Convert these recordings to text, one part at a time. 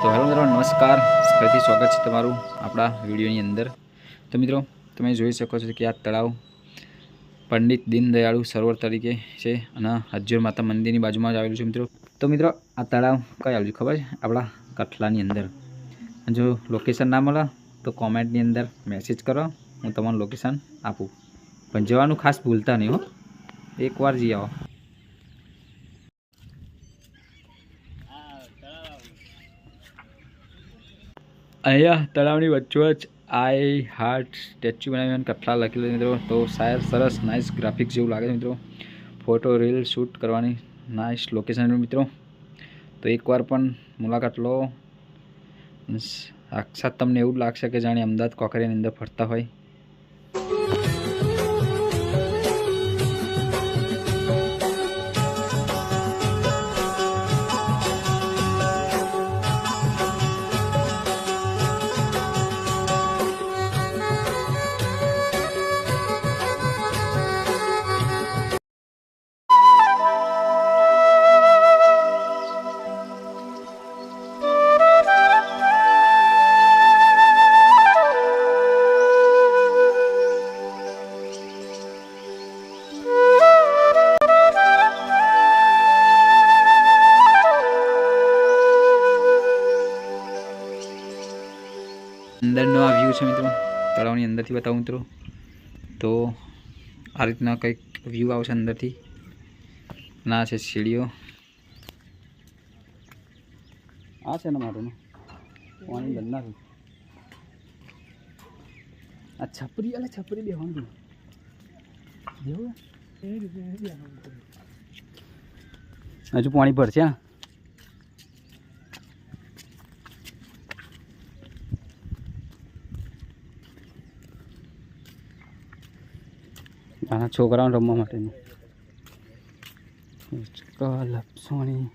તો હેલો મિત્રો, નમસ્કાર. ફરીથી સ્વાગત છે તમારું આપણા વિડીયોની અંદર. તો મિત્રો, તમે જોઈ શકો છો કે આ તળાવ પંડિત દીનદયાળુ સરોવર તરીકે છે અને હજ્જુર માતા મંદિરની બાજુમાં જ આવેલું છે મિત્રો. તો મિત્રો, આ તળાવ કઈ આવેલું ખબર છે? આપણા કઠલાની અંદર. જો લોકેશન ના મળે તો કોમેન્ટની અંદર મેસેજ કરો, હું તમને લોકેશન આપું. પણ જવાનું ખાસ ભૂલતા નહીં હો. એકવાર જઈ આવો. અહીંયા તળાવની વચ્ચોવચ આઈ હાર્ટ સ્ટેચ્યુ બનાવી અને કથલા લખેલું મિત્રો. તો શાયદ સરસ નાઇસ ગ્રાફિક્સ જેવું લાગે છે મિત્રો. ફોટો રીલ શૂટ કરવાની નાઇસ લોકેશન મિત્રો. તો એકવાર પણ મુલાકાત લો. સાક્ષાત તમને એવું લાગશે કે જાણે અમદાવાદ કોકરીની અંદર ફરતા હોય. અંદરનો આ વ્યૂ છે મિત્રો, તળાવની અંદરથી બતાવું મિત્રો. તો આ રીતના કંઈક વ્યૂ આવશે અંદરથી. ના છે સીડીઓ. આ છે ને મારું પાણી ગંદા છે. આ છપરી, અલે છપરી જેવું. હજુ પાણી ભરશે, હા? નાના છોકરાઓને રમવા માટેનું. હિંચકા, લપસણી.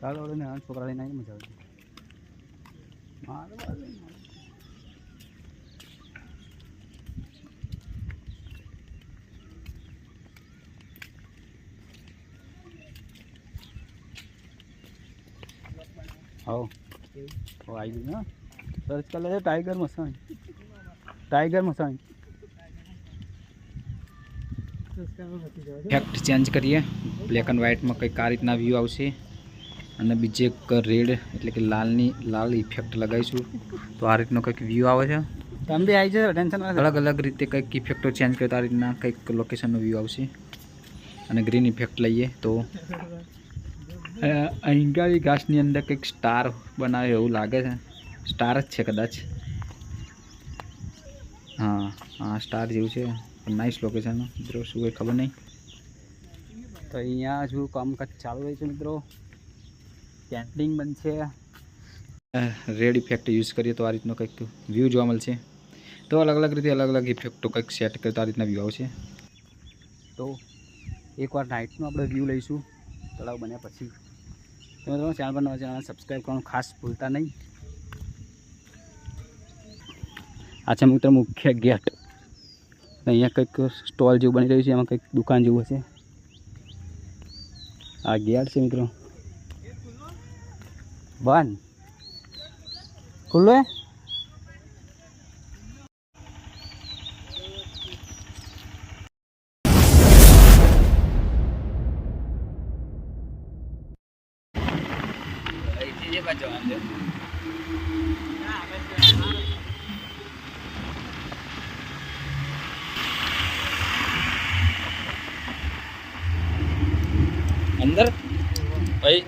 કાલ ઓળે નાના છોકરા લઈને આવીને મજા આવતી નહીં. આવી ગયું ને? સર્ચ કરી લેજો ટાઈગર મસાણી ટાઈગર મસાણી ઇફેક્ટ ચેન્જ કરીએ. બ્લેક એન્ડ વ્હાઇટમાં કંઈક આ રીતના વ્યૂ આવશે. અને બીજે એક રેડ એટલે કે લાલની લાલ ઇફેક્ટ લગાવીશું. તો આ રીતનો કંઈક વ્યૂ આવે છે. તમે બી આવી જજો ટેન્શન અલગ અલગ રીતે કંઈક ઇફેક્ટો ચેન્જ કરીએ તો આ રીતના કંઈક લોકેશનનો વ્યૂ આવશે. અને ગ્રીન ઇફેક્ટ લઈએ તો. અહીંગાળી ઘાસની અંદર કંઈક સ્ટાર બનાવે એવું લાગે છે. સ્ટાર જ છે કદાચ. હા હા, સ્ટાર જેવું છે. પણ નાઇસ લોકેશન મિત્રો. શું કંઈ ખબર નહીં. તો અહીંયા હજુ કામકાજ ચાલુ હોય છે, મિત્રો. પેન્ટિંગ બનશે. રેડ ઇફેક્ટ યુઝ કરીએ તો આ રીતનો કંઈક વ્યૂ જોવા મળશે. તો અલગ અલગ રીતે અલગ અલગ ઇફેક્ટો કંઈક સેટ કરીએ તો આ રીતના વ્યૂ આવશે. તો એકવાર નાઇટનો આપણે વ્યૂ લઈશું. તળાવ બન્યા પછી. તમે તમારા ચેનલ પર નવા ચેનલ સબસ્ક્રાઈબ કરવાનું ખાસ ભૂલતા નહીં. આ છે મિત્ર મુખ્ય ગેટ. અહીંયા કંઈક સ્ટોલ જેવું બની રહ્યું છે, એમાં કંઈક દુકાન જેવું હશે. આ ગેટ છે મિત્રો. બંધ. ખુલ્લો હે? અંદર. ભાઈ